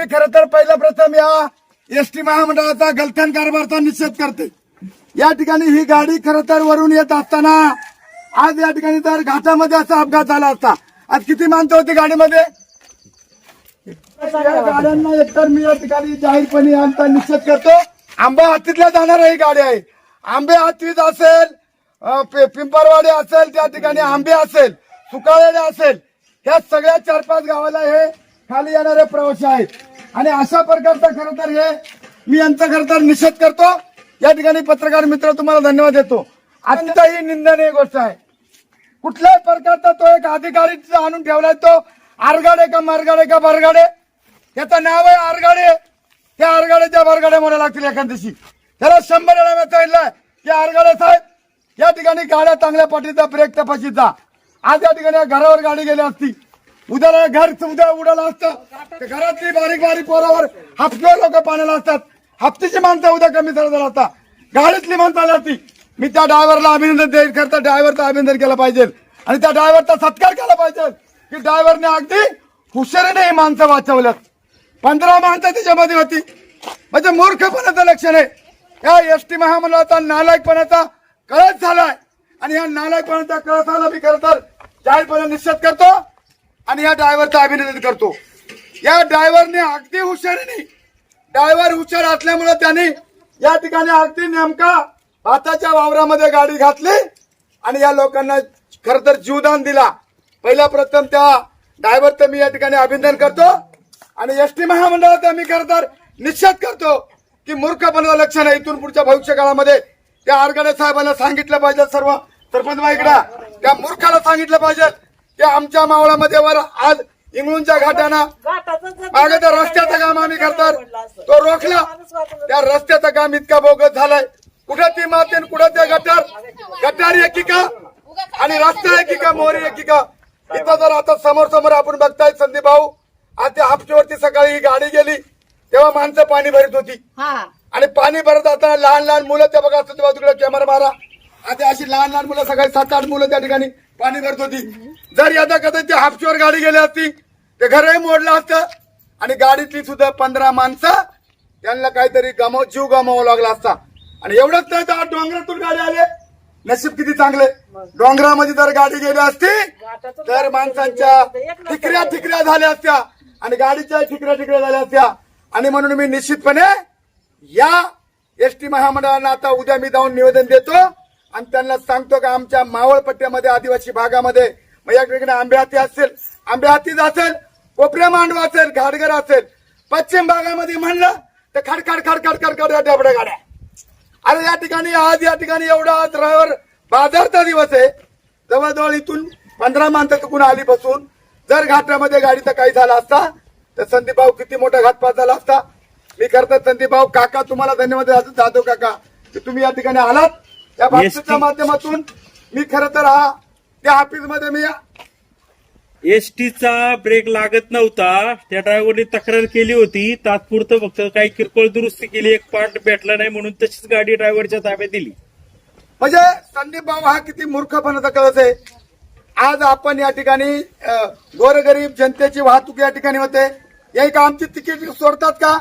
मी खरं तर पहिल्या प्रथम या एस टी महामंडळाचा गलथान कारभारचा निषेध करते. या ठिकाणी ही गाडी खर तर वरून येत असताना आज या ठिकाणी जर घाटामध्ये असा अपघात झाला असता आज किती माणसं होती गाडीमध्ये? गाड्यांना एकतर मी या ठिकाणी जाहीरपणे यांचा निषेध करतो. आंबा हातीतल्या जाणार ही गाडी आहे. आंबे हातीत असेल पिंपरवाडी असेल त्या ठिकाणी आंबे असेल सुकाळेडे असेल ह्या सगळ्या चार पाच गावाला हे खाली येणारे प्रवासी आहेत. आणि अशा प्रकारचं खरं तर हे मी यांचा खरं तर निषेध करतो. या ठिकाणी पत्रकार मित्र तुम्हाला धन्यवाद देतो. आता ही निंदनीय गोष्ट आहे. कुठल्याही प्रकारचा तो एक अधिकारी आणून ठेवलाय तो. आरगाडे का मारगाडे का बरगाडे? त्याचं नाव आहे आरगाडे. त्या आरगाड्याच्या बरगाड्या मला लागतील एखाद्याशी. त्याला शंभर वेळा मी सांगितलंय की आरगाडे साहेब या ठिकाणी गाड्या चांगल्या पाठीचा ब्रेक तपाशीचा. आज या ठिकाणी घरावर गाडी गेली असती. उद्याला घर उद्या उडाला असतं. घरातली बारीक बारीक पोरावर हप्ते लोक पाण्याला असतात. हप्तीची माणसं उद्या कमी झाला झाला असता गाडीतली माणसं आली असती. मी त्या ड्रायव्हरला अभिनंदन देईल करता ड्रायव्हरचा अभिनंदन केलं पाहिजे. आणि त्या ड्रायव्हरचा सत्कार केला पाहिजे. की ड्रायव्हरने अगदी हुशारीने ही माणसं वाचवल्यात. पंधरा माणसं त्याच्यामध्ये होती. म्हणजे मूर्खपणाचं लक्षण आहे. या एस टी महामंडळाचा नालायकपणाचा कळस झालाय. आणि या नालायकपणाचा कळसाला मी खरं तर जाहीरपणे निश्चित करतो. आणि या ड्रायव्हरचं अभिनंदन करतो. या ड्रायव्हरने अगदी हुशारीने ड्रायव्हर हुशार असल्यामुळे त्याने या ठिकाणी अगदी नेमका भाताच्या वावरामध्ये गाडी घातली आणि या लोकांना खर तर जीवदान दिला. पहिला प्रथम त्या ड्रायव्हरचं मी या ठिकाणी अभिनंदन करतो आणि एस टी महामंडळाचा मी खरं तर निश्चित करतो की मूर्खपणाचं लक्षण आहे इथून पुढच्या भविष्य काळामध्ये त्या आरगडे साहेबांना सांगितलं पाहिजे सर्व सरपंच बाईकडा त्या मूर्खाला सांगितलं पाहिजे. की आमच्या मावळामध्ये वर आज इंगळूनच्या घाटाना मागे त्या रस्त्याचं काम आम्ही करतात तो रोखला. त्या रस्त्याचं काम इतका बोगस झालाय. कुठं ती माती आणि कुठं त्या गटार? गटार एकीका आणि रस्ता एकीका मोरी एकीका. इथं जर आता समोर समोर आपण बघताय संदीप भाऊ आज त्या हापशीवरती सकाळी ही गाडी गेली. तेव्हा माणसं पाणी भरत होती. आणि पाणी भरत असताना लहान लहान मुलं त्या बघा संदीप तिकडे कॅमेरा मारा. आता अशी लहान लहान मुलं सकाळी सात आठ मुलं त्या ठिकाणी पाणी भरत होती. जर यदा कदाचित ती हापशीवर गाडी गेली असती ते घरही मोडलं असतं. आणि गाडीतली सुद्धा पंधरा माणसं त्यांना काहीतरी गमाव जीव गमावा लागला असता. आणि एवढंच नाही तर डोंगरातून गाडी आले. नशीब किती चांगले. डोंगरामध्ये जर गाडी गेली असती तर माणसांच्या ठिकऱ्या ठिकऱ्या झाल्या असत्या. आणि गाडीच्या ठिकऱ्या ठिकऱ्या झाल्या असत्या. आणि म्हणून मी निश्चितपणे या एस टी महामंडळांना आता उद्या मी जाऊन निवेदन देतो. आणि त्यांना सांगतो का आमच्या मावळपट्ट्यामध्ये आदिवासी भागामध्ये मग या ठिकाणी आंबे हाती असेल आंबे हातीच असेल कोपऱ्या मांडवा असेल घाटघर असेल पश्चिम भागामध्ये म्हणलं तर खडखड खडखड खडखड या डबड्या गाड्या. अरे या ठिकाणी आज या ठिकाणी एवढा ड्रायव्हर बाजारचा दिवस आहे. जवळजवळ इथून पंधरा माणसं चुकून आली बसून जर घाटामध्ये गाडीचा काही झाला असता तर संदीप भाऊ किती मोठा घातपात झाला असता. मी करतो संदीप भाऊ काका तुम्हाला धन्यवाद जातो जाधव काका की तुम्ही या ठिकाणी आलात. या बाबतीच्या माध्यमातून मी खरं तर हा त्या ऑफिसमध्ये मी एसटीचा ब्रेक लागत नव्हता. त्या ड्रायव्हरने तक्रार केली होती. तात्पुरतं फक्त काही किरकोळ दुरुस्ती केली. एक पार्ट भेटला नाही म्हणून तशीच गाडी ड्रायव्हरच्या ताब्यात दिली. म्हणजे संदीप भाऊ हा किती मूर्खपणाचा कळस आहे. आज आपण या ठिकाणी गोरगरीब जनतेची वाहतूक या ठिकाणी होते. या का आमची तिकीट सोडतात का?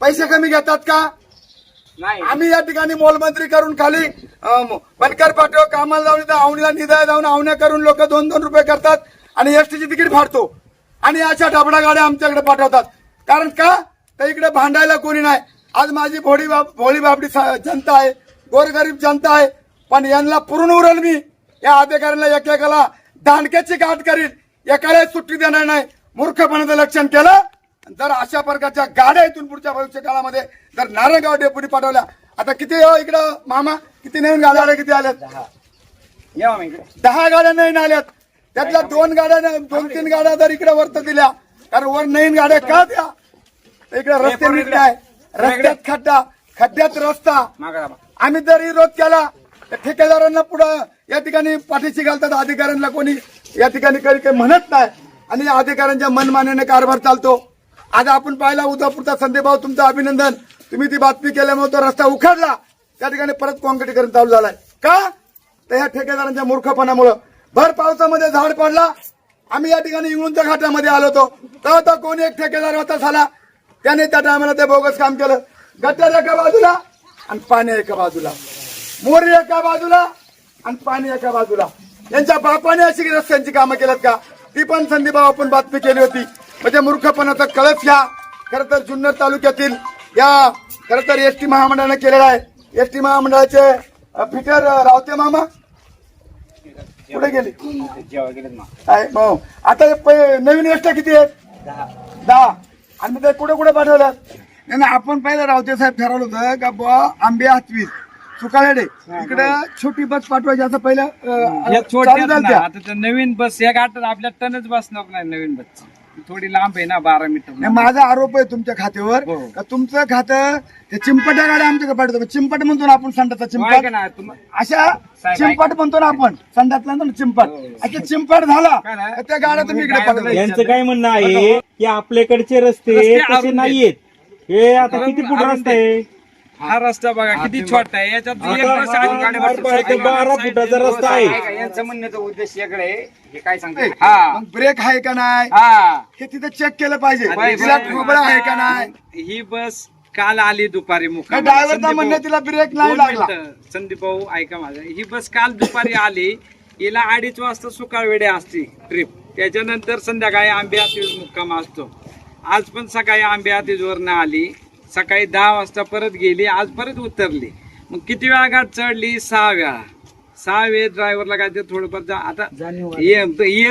पैसे कमी घेतात का? आम्ही या ठिकाणी मोलमंत्री करून खाली बनकर पाठव कामाला जाऊन इथं आवणीला निदा जाऊन आवण्या करून लोक दोन दोन रुपये करतात आणि एसटीची तिकीट फाडतो. आणि अशा डबडा गाड्या आमच्याकडे पाठवतात. कारण का? तर इकडे भांडायला कोणी नाही. आज माझी भोळी बाप भोळी बापडी जनता आहे. गोरगरीब जनता आहे. पण यांना पुरून उरल मी. या अधिकाऱ्यांना एकेकाला दांडक्याची गाठ करील एकाला सुट्टी देणार नाही. मूर्खपणाचं लक्षण केलं? जर अशा प्रकारच्या गाड्या इथून पुढच्या भविष्य काळामध्ये जर नारायणगाव डेपुटी पाठवल्या आता किती हो इकडं मामा किती नवीन गाड्या किती आल्यात? दहा. गाड्या नवीन आल्यात. त्यातल्या दोन गाड्या दोन तीन गाड्या जर इकडे वरत दिल्या कारण वर नवीन गाड्या का द्या? इकडे रस्ते नीट नाही रस्त्यात खड्डा खड्ड्यात रस्ता. आम्ही जर विरोध केला तर ठेकेदारांना पुढं या ठिकाणी पाठीशी घालतात अधिकाऱ्यांना कोणी या ठिकाणी काही काही म्हणत नाही. आणि या अधिकाऱ्यांच्या मनमान्याने कारभार चालतो. आज आपण पाहिला उदापूरचा संदीप भाऊ तुमचं अभिनंदन. तुम्ही ती बातमी केल्यामुळे तो रस्ता उखडला. त्या ठिकाणी परत कॉन्क्रीटीकरण चालू झालाय. का? तर ह्या ठेकेदारांच्या मूर्खपणामुळं. भर पावसामध्ये झाड पडला. आम्ही या ठिकाणी इंगळूनच्या घाटामध्ये आलो होतो. तेव्हा तो कोणी एक ठेकेदार होता झाला. त्याने त्या टायमाला ते बोगस काम केलं. गटर एका बाजूला आणि पाणी एका बाजूला. मोरी एका बाजूला आणि पाणी एका बाजूला. यांच्या बापाने अशी रस्त्यांची कामं केल्यात का? ती पण संदीपराव आपण बातमी केली होती. म्हणजे मूर्खपणाचा कळस या खर तर जुन्नर तालुक्यातील या खर तर एस टी महामंडळानं केलेला आहे. एस टी महामंडळाचे अ, रावते मामा? कुठे गेले? आता हे पै- नवीन एस किती आहेत? दहा. आणि मग ते कुठे कुठे पाठवलं नाही आपण पहिलं रावते साहेब ठरवलं होतं का बुवा आंबे हातवीस सुकाळेडे. इकडे छोटी बस पाठवायची असं पहिलं. आता नवीन बस या गाठात आपल्या टनच बसणार नाही नवीन बस थोडी लांब आहे ना बारा मीटर नाही, माझा आरोप आहे तुमच्या खात्यावर हो. का तुमचं खातं ते चिंपट्या गाड्या आमच्याकडे पाठवतो. चिंपट म्हणतो ना आपण संडाचा चिंपट? ऐका ना तुम- अशा साहेब, चिंपट म्हणतो ना आपण संडातला ना चिंपट. अशा चिंपट झाला काय नाही? तर त्या गाड्या तुम्ही इकडे पाठवतो. यांचं काय म्हणणं आहे? की आपल्याकडचे रस्ते रस्ते तसे अरुंद नाहीयेत. हे आता किती फूट रस्ता आहे? हा रस्ता बघा किती छोटा आहे. याच्यात एक बस गाडी बारा फुटाचा रस्ता आहे. ऐका, यांचं म्हणण्याचा उद्देश वेगळा आहे. हे काय सांगते हा. मग ब्रेक आहे का नाही? हा. हे तिथे चेक केलं पाहिजे. तिला ठोबळा आहे का नाही? ही बस काल आली दुपारी मुक्काम ड्रायव्हरचा म्हणणं तिला ब्रेक नाही लागला. संदीप भाऊ ऐका माझं. ही बस काल दुपारी आली. हिला अडीच वाजता सुकाळ वेळे असते ट्रिप त्याच्यानंतर संध्याकाळी आंबे हातीवर मुक्काम असतो. आज पण सकाळी आंबे हातीवर आली. सकाळी दहा वाजता परत गेली आज परत उतरली. मग किती वेळा गाठ चढली? सहा वेळा. सहा वेळ ड्रायव्हरला काय ते थोडंफार जा- आता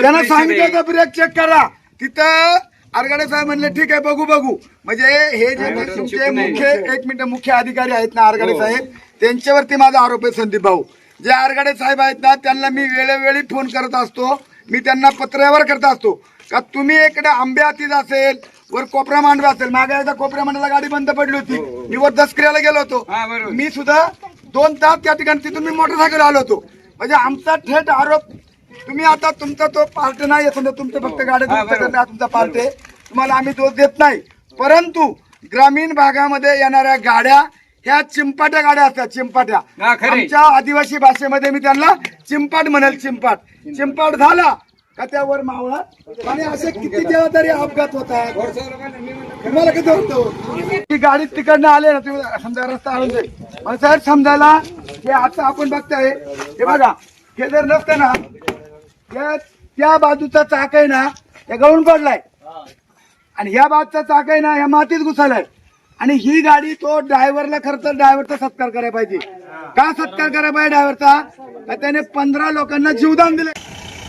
त्यांना सांगितलं. का ब्रेक चेक करा. तिथं आरगाडे साहेब म्हणले ठीक आहे बघू बघू. म्हणजे हे जे तुमचे मुख्य एक मिनिट मुख्य अधिकारी आहेत ना आरगाडे हो. साहेब? त्यांच्यावरती माझा आरोप आहे संदीप भाऊ. जे आरगाडे साहेब आहेत ना त्यांना मी वेळोवेळी फोन करत असतो. मी त्यांना पत्रावर करत असतो. का तुम्ही इकडे आंबे हातीत असेल वर कोपरा मांडवा असेल. मागे एकदा कोपऱ्या मांडवाला गाडी बंद पडली होती. मी वर दसक्रियाला गेलो होतो. हो, हा, बरोबर. मी सुद्धा दोन तास त्या ठिकाणी तिथून मी मोटरसायकल आलो होतो. म्हणजे आमचा थेट आरोप तुम्ही आता तुमचा तो पार्ट नाही आहे, समजा तुमचं फक्त गाड्या हा, बरोबर. हा तुमचा पार्ट आहे. तुम्हाला आम्ही दोष देत नाही. परंतु ग्रामीण भागामध्ये येणाऱ्या गाड्या ह्या चिंपाट्या गाड्या असतात चिंपाट्या. हा, खरंय. आमच्या आदिवासी भाषेमध्ये मी त्यांना चिंपाट म्हणेल चिंपाट. चिंपाट झाला का त्यावर मावळा. आणि असे किती जेव्हा तरी अपघात होतात तुम्हाला किती होतो? ती गाडी तिकडनं आले ना तुम्ही समजा रस्ता आणून दे मला साहेब समजायला हे आता आपण बघताय. हे बघा हे जर नसतं ना त्या त्या बाजूचा चाक आहे ना हे गळून पडलाय. आणि ह्या बाजूचा चाक आहे ना ह्या मातीत घुसालाय. आणि ही गाडी तो ड्रायव्हरला खर तर ड्रायव्हरचा सत्कार करायला पाहिजे. का सत्कार करायला पाहिजे ड्रायव्हरचा? का त्याने पंधरा लोकांना जीवदान दिलं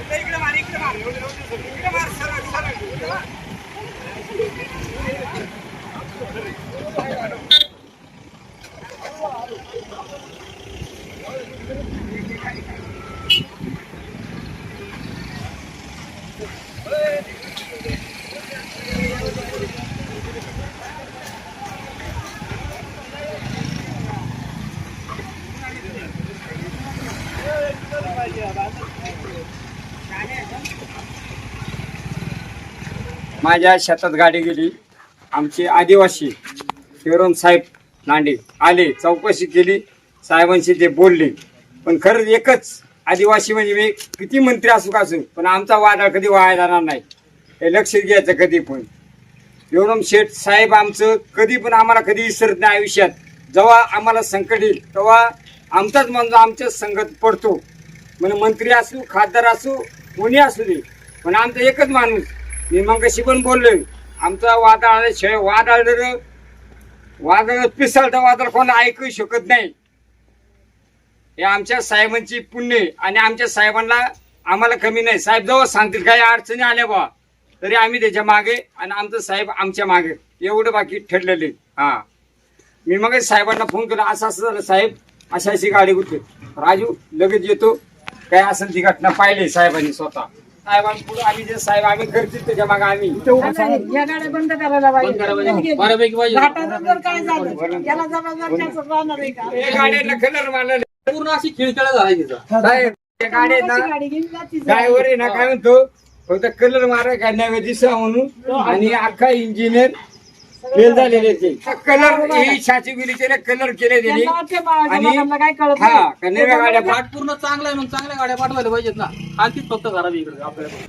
इकडे पाहुणे, इकडे पाहुणे. माझ्या शेतात गाडी गेली. आमचे आदिवासी शिवराम साहेब नांडे आले चौकशी केली. साहेबांशी ते बोलले. पण खरंच एकच आदिवासी म्हणजे मी किती मंत्री असू का असू पण आमचा वाडा कधी वाया जाणार नाही. हे लक्ष घ्यायचं कधी पण. शिवराम शेठ साहेब आमचं कधी पण आम्हाला कधी विसरत नाही आयुष्यात. जेव्हा आम्हाला संकट येईल तेव्हा आमचाच माणूस आमच्याच संगत पडतो. म्हणजे मंत्री असू खासदार असू कोणी असू दे. पण आमचा एकच माणूस मी मग कशी पण बोललोय. आमचा वादळ शे वादळ पिसाल तर वादळ कोण ऐकू शकत नाही. हे आमच्या साहेबांची पुण्य आणि आमच्या साहेबांना आम्हाला कमी नाही. साहेब जवळ सांगतील काही अडचणी आल्या बा तरी आम्ही त्याच्यामागे आणि आमचं साहेब आमच्या मागे. एवढं बाकी ठरलेले हा. मी मग साहेबांना फोन केला असं असं झालं साहेब. अशी अशी गाडी कुठे राजू लगेच येतो. काय असेल ती घटना पाहिली साहेबांनी स्वतः. साहेबांपुढे आम्ही जे साहेब आम्ही करतील त्याच्यामागे आम्ही. या गाड्या बंद करायला पाहिजे. घाटाचं जर काय झालं याला जबाबदार राहणार आहे का? हे गाड्यांना कलर मारला पूर्ण अशी खिळखिळा झाला तिचा साहेब त्या गाड्यांना कशी गाडी घेऊन जाती ड्रायव्हर आहे ना काय म्हणतो फक्त कलर मारा काढण्या दिसा म्हणून आणि अख्खा इंजिनियर फेल झालेले ते. कलर ही त्याला कलर केले त्यांनी. त्यांना वाटते बाळाच्या आणि काय कळत हा नाही. गाड्या पाठ पूर्ण चांगला आहे मग चांगल्या गाड्या पाठवायला पाहिजेत ना. आणखीच फक्त खराब आहे इकडे आपल्याला.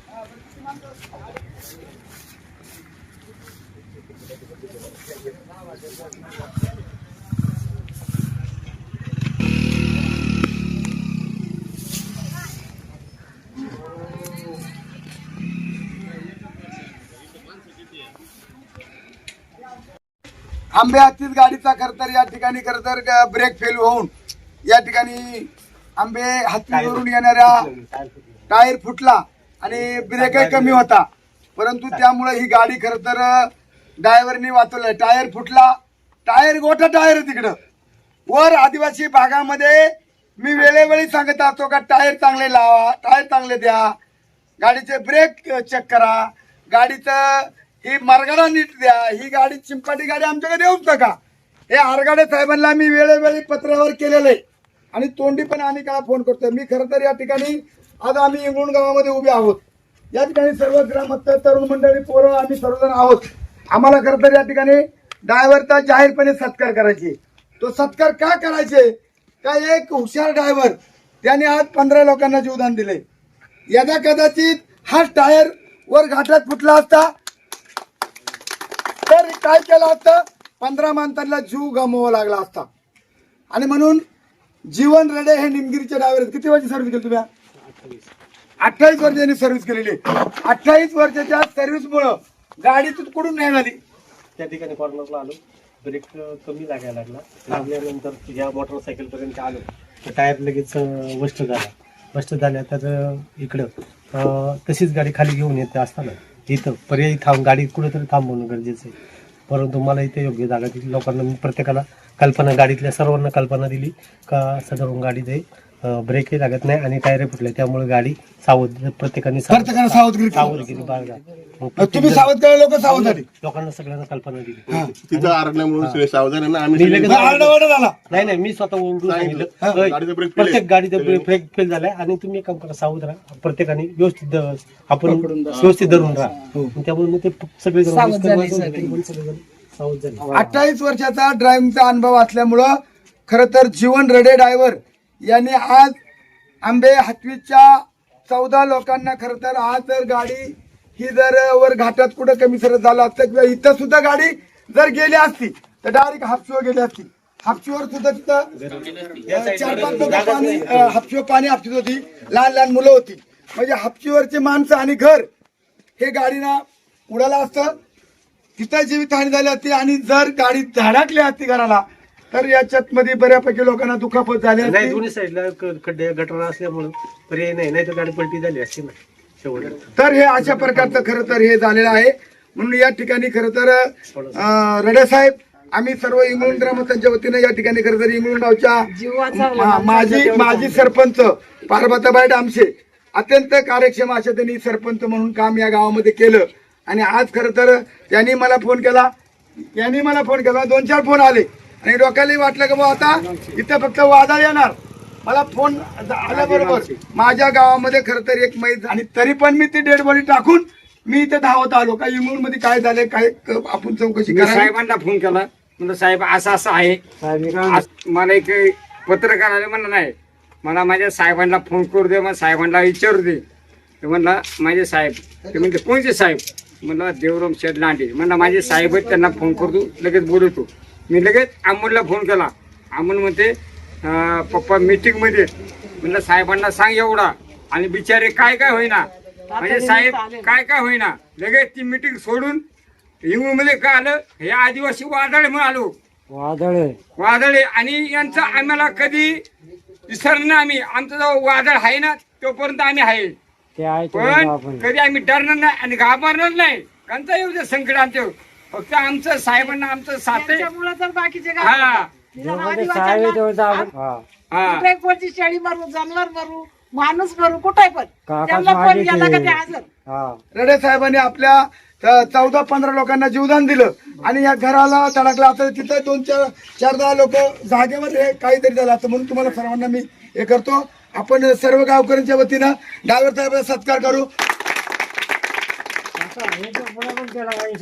आंबे हातीत गाडीचा खर तर या ठिकाणी खर तर ब्रेक फेल होऊन या ठिकाणी आंबे हातीवरून येणाऱ्या टायर फुटला. आणि ब्रेकही कमी होता. परंतु त्यामुळे ही गाडी खर तर ड्रायव्हरनी वाचवलं. टायर फुटला. टायर गोठा टायर तिकडं. वर आदिवासी भागामध्ये मी वेळोवेळी सांगत असतो का टायर चांगले लावा टायर चांगले द्या. गाडीचे ब्रेक चेक करा. गाडीचं ही मार्गाला नीट द्या ही गाडी चिंपाटी गाडी आमच्याकडे येऊच नका हे आरगाडे साहेबांना मी वेळोवेळी पत्रावर केलेलं आहे. आणि तोंडी पण आणि काळा फोन करतोय. मी खरं तर या ठिकाणी आज आम्ही इंगळूण गावामध्ये उभे आहोत. या ठिकाणी सर्व ग्रामस्थ तरुण मंडळी पोरं आम्ही सर्वजण आहोत. आम्हाला खरं तर या ठिकाणी ड्रायव्हरचा जाहीरपणे सत्कार करायचे. तो सत्कार का करायचे? का एक हुशार ड्रायव्हर त्याने आज पंधरा लोकांना जीवदान दिले यदा कदाचित हा टायर वर घाटात फुटला असता तर काय केलं असतं? पंधरा माणसांना जीव गमवावा लागला असता. आणि म्हणून जीवन रडे हे निमगिरीचे ड्रायव्हर आहेत. किती वर्ष सर्व्हिस केली तुम्ही? अठ्ठावीस वर्षांनी सर्व्हिस केलेली. अठ्ठावीस वर्षाच्या सर्व्हिसमुळं गाडी कुठून नाही झाली. त्या ठिकाणी कॉर्नरला आलो. ब्रेक कमी लागायला लागला. लागल्यानंतर या मोटरसायकल पर्यंत आलो. तर टायर लगेच वस्ट झाला. वस्ट झाल्या तर इकडं तशीच गाडी खाली घेऊन येते असताना इथं पर्यायी थांब गाडी कुठेतरी थांबवणं गरजेचं आहे. परंतु मला इथे योग्य जागा दिली. लोकांना मी प्रत्येकाला कल्पना गाडीतल्या सर्वांना कल्पना दिली का सदरून गाडीचे ब्रेकही लागत नाही आणि टायर फुटले. त्यामुळे गाडी सावध प्रत्येकाने सावध- प्रत्येकानं सावधगिरी केली. सावधगिरी बाळगा मग तुम्ही सावध करा लोक सावध झाली. लोकांना सगळ्यांना कल्पना दिली. तिथं सगळे सावधान आहे ना आम्ही मी लगेच- सगळे- आरडाओरडा झाला. नाही नाही मी स्वतः ओरडून सांगितलं. सांगितलं. हा, गाडीचा ब्रेक फेल आहे. प्रत्येक गाडीचा ब्रेक ब्रेक फेल झालाय आणि तुम्ही एक काम करा सावध राहा. प्रत्येकाने व्यवस्थित आपण व्यवस्थित धरून राहा. त्यामुळे मग ते सगळे जण सावध झाले सगळेजण सावध झाले. अठ्ठावीस वर्षाचा ड्रायव्हिंगचा अनुभव असल्यामुळं खरं तर जीवन रडे ड्रायव्हर यांनी आज आंबे हातवीच्या चौदा लोकांना खरं तर आज जर गाडी ही जर वर घाटात कुठं कमी सरत झालं असतं किंवा इथं सुद्धा गाडी जर गेली असती तर डायरेक्ट हापशीवर गेली असती. हापशीवर सुद्धा तिथं चार पाच पाणी अं, हापशीवर पाणी हापशीत होती. लहान लहान मुलं होती. म्हणजे हापशीवरची माणसं आणि घर हे गाडीनं उडालं असतं. तिथं जीवितहानी झाली असती आणि जर गाडी धडकली असती घराला तर याच्यात मध्ये बऱ्यापैकी लोकांना दुखापत झाली नाही असती. दोन्ही साईडला क- खड्डे गटर असल्यामुळं पर्याय नाही नाही तर गाडी पलटी झाली असती ना शेवट तर हे अशा प्रकारचं खरं तर हे झालेलं आहे. म्हणून या ठिकाणी खरं तर अं, रडे साहेब आम्ही सर्व इंगळूण ग्रामस्थांच्या वतीने या ठिकाणी खरं तर इंगळूण गावच्या मा- माजी माजी सरपंच पार्वताबाई डामशे अत्यंत कार्यक्षम अशा त्यांनी सरपंच म्हणून काम या गावामध्ये केलं. आणि आज खरं तर त्यांनी मला फोन केला. यांनी मला फोन केला. दोन चार फोन आले. आणि डोक्याला वाटलं की बुवा आता इथं फक्त वादळ येणार. मला फोन आल्याबरोबर माझ्या गावामध्ये खरं तर एक मैत आणि तरी पण मी ती डेड बॉडी टाकून मी इथे धावत आलो. का इंगूळमध्ये काय झालंय काय आपण चौकशी मी करा साहेबांना फोन केला. म्हणलं साहेब असं असं आहे. मला एक पत्रकार आले म्हणलं नाही मला माझ्या साहेबांना फोन करू दे मग साहेबांना विचारू दे. ते म्हणला माझे साहेब. ते म्हणते कोणते साहेब? म्हणलं देवराम शेठ लांडे. म्हणलं माझे साहेब त्यांना फोन करतो लगेच बोलवतो. मी लगेच अमोलला फोन केला. अमोल म्हणते पप्पा मीटिंगमध्ये म्हणलं साहेबांना सांग एवढा. आणि बिचारे काय काय होईना? म्हणजे साहेब काय काय होईना? लगेच ती मीटिंग सोडून मध्ये काय आलं? हे आदिवासी वादळ म्हणून आलो. वादळ वादळे आणि यांचं आम्हाला कधी विसरणार आम्ही. आमचं जो वादळ आहे ना तोपर्यंत आम्ही आहे. पण कधी आम्ही डरणार नाही आणि घाबरणार नाही. कोणता येऊ दे संकट आमचं फक्त आमचं साहेबांना आमचं साथ आहे त्याच्यामुळे तर बाकीचे हा. हा. शेळी मारू जनावर मारू माणूस भरून कुठे पण. त्यांना फोन केला का ते. हजर. रडे साहेबांनी आपल्या चौदा पंधरा लोकांना जीवदान दिलं. आणि या घराला धडकला आता तिथं दोन चार चार दहा लोक जागेवर हे काहीतरी झालं असतं म्हणून तुम्हाला सर्वांना मी हे करतो. आपण सर्व गावकऱ्यांच्या वतीनं ड्रायव्हर साहेबांचा सत्कार करू.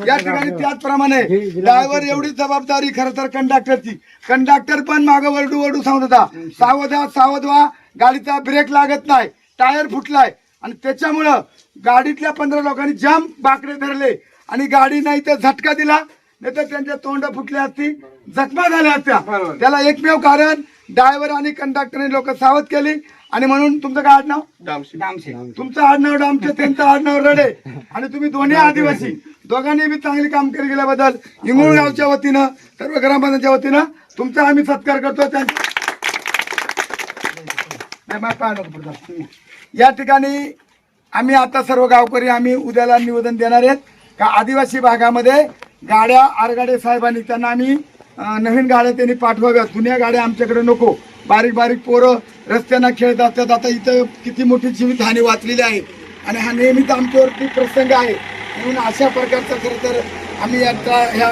या ठिकाणी त्याचप्रमाणे ड्रायव्हर एवढी जबाबदारी खरं तर कंडक्टरची. कंडक्टर पण मागं वरडू वरडू सांगत होता. सावध व्हा, सावध व्हा. गाडीचा ब्रेक लागत नाही. टायर फुटलाय. आणि त्याच्यामुळं गाडीतल्या पंधरा लोकांनी जाम बाकडे धरले. आणि गाडी नाही तर झटका दिला. नाही तर त्यांच्या तोंड फुटल्या असती जखमा झाल्या असत्या. त्याला एकमेव कारण ड्रायव्हर आणि कंडक्टरने लोक सावध केली. आणि म्हणून तुमचं काय आडनाव? तुमचं आडनाव डामचे त्यांचं आडनाव रडे. आणि तुम्ही दोन्ही आदिवासी. दोघांनी बी चांगली कामगिरी केल्याबद्दल इंगुळ गावच्या वतीनं सर्व ग्रामपंचायतच्या वतीनं तुमचा आम्ही सत्कार करतो. या ठिकाणी आम्ही आता सर्व गावकरी आम्ही उद्याला निवेदन देणार आहेत का आदिवासी भागामध्ये गाड्या आरगाडे साहेबांनी त्यांना आम्ही नवीन गाड्या त्यांनी पाठवाव्या जुन्या गाड्या आमच्याकडे नको. बारीक बारीक पोरं रस्त्यांना खेळत असतात. आता इथं किती मोठी जीवितहानी वाचलेली आहे. आणि हा नेहमीच आमच्यावरती प्रसंग आहे. म्हणून अशा प्रकारचा खरं तर आम्ही यांचा ह्या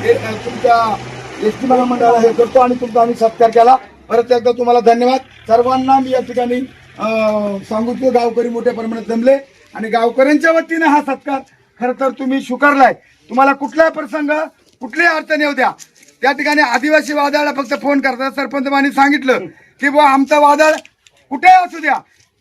हे, तुमच्या एस टी महामंडळाला हे करतो आणि तुमचा आम्ही सत्कार केला. परत एकदा तुम्हाला धन्यवाद. सर्वांना मी या ठिकाणी अं, सांगू गावकरी मोठ्या प्रमाणात जमले. आणि गावकऱ्यांच्या वतीनं हा सत्कार खरं तर तुम्ही स्वीकारलाय. तुम्हाला कुठलाही प्रसंग कुठलीही अडचणी येऊ द्या. त्या ठिकाणी आदिवासी वादळाला फक्त फोन करतात. सरपंच सांगितलं की बुवा आमचं वादळ कुठेही असू द्या.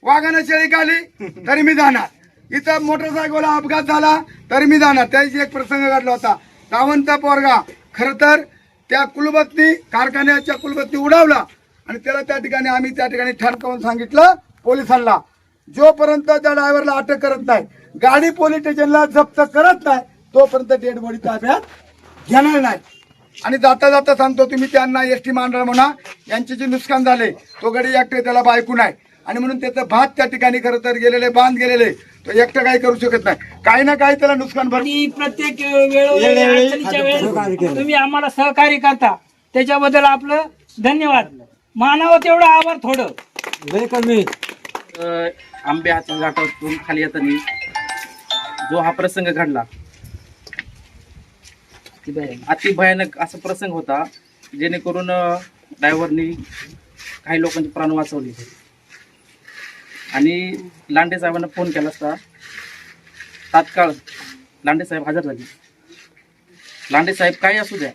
वाघानं शेळी काढली तरी मी जाणार. इथं मोटरसायकलला अपघात झाला तरी मी जाणार. त्याची एक प्रसंग घडला होता. सावंत पोरगा खरं तर त्या कुलबत्ती कारखान्याच्या कुलबत्ती उडावला आणि त्याला त्या ठिकाणी आम्ही त्या ठिकाणी ठणकावून सांगितलं पोलिसांना. जोपर्यंत त्या ड्रायव्हरला अटक करत नाही गाडी पोलीस स्टेशनला जप्त करत नाही तोपर्यंत डेड बॉडी ताब्यात घेणार नाही. आणि जाता जाता सांगतो तुम्ही त्यांना एस टी मंडळ म्हणा यांचे जे नुकसान झाले तो गडी एकटे त्याला बायको नाही. आणि म्हणून त्याचं भात त्या ठिकाणी खरं तर गेलेले बांध गेलेले तो एकटं काही करू शकत नाही. काही ना काही त्याला नुकसान भर प्रत्येक वेळोवेळी अडचणीच्या वेळेस तुम्ही आम्हाला सहकार्य करता. त्याच्याबद्दल आपलं धन्यवाद. मानावं तेवढं आभार थोडं. अ, आंबे हाती घाटातून खाली येताना जो हा प्रसंग घडला अति भयानक असा प्रसंग होता जेणेकरून ड्रायव्हरनी काही लोकांचे प्राण वाचवले. आणि लांडे साहेबांना फोन केला असता तात्काळ लांडे साहेब हजर झाले. लांडे साहेब काही असू द्या.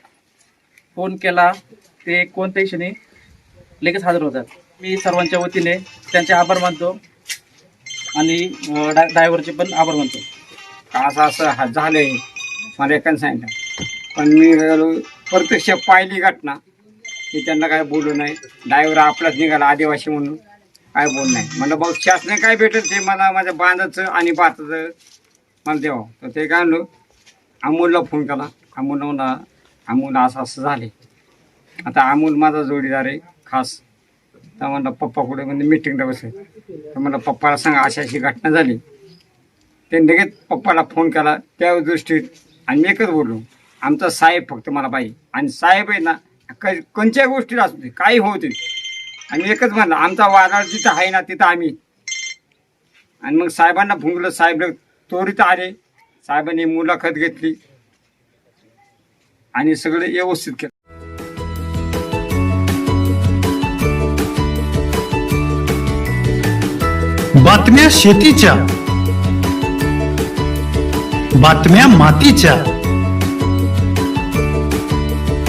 फोन केला ते कोणत्याही क्षणी लगेच हजर होतात. मी सर्वांच्या वतीने त्यांचे आभार मानतो आणि ड्रायव्हरचे पण आभार मानतो. असं असं हा झालंय. मला एकाने सांगितलं. पण मी प्रत्यक्ष पाहिली घटना. की त्यांना काय बोलू नाही. ड्रायव्हर आपलाच निघाला आदिवासी म्हणून. काय बोल नाही. म्हणलं भाऊ शासने काय भेटेल ते मला माझ्या बांधाचं आणि भाताचं? मला देवा तर ते काय म्हणलं अमोलला फोन केला. अमोल म्हणा अमोल असं असं झाले आता अमोल माझा जोडीदार आहे खास. तर म्हणलं पप्पा कुठे? म्हणजे मिटिंगला बसले तर म्हणलं पप्पाला सांगा अशी अशी घटना झाली. ते लगेच पप्पाला फोन केला. त्या दृष्टीत आणि मी एकच बोललो. आमचा साहेब फक्त मला पाहिजे. आणि साहेब आहे ना क- कोणत्याही गोष्टीला असू दे काही होऊ दे. आणि एकच म्हणलं आमचा वादळ जिथं आहे ना तिथं आम्ही. आणि मग साहेबांना फुंकलं साहेब त्वरित आले. साहेबांनी मुलाखत घेतली. आणि सगळं व्यवस्थित केलं. बातम्या शेतीच्या. बातम्या मातीच्या.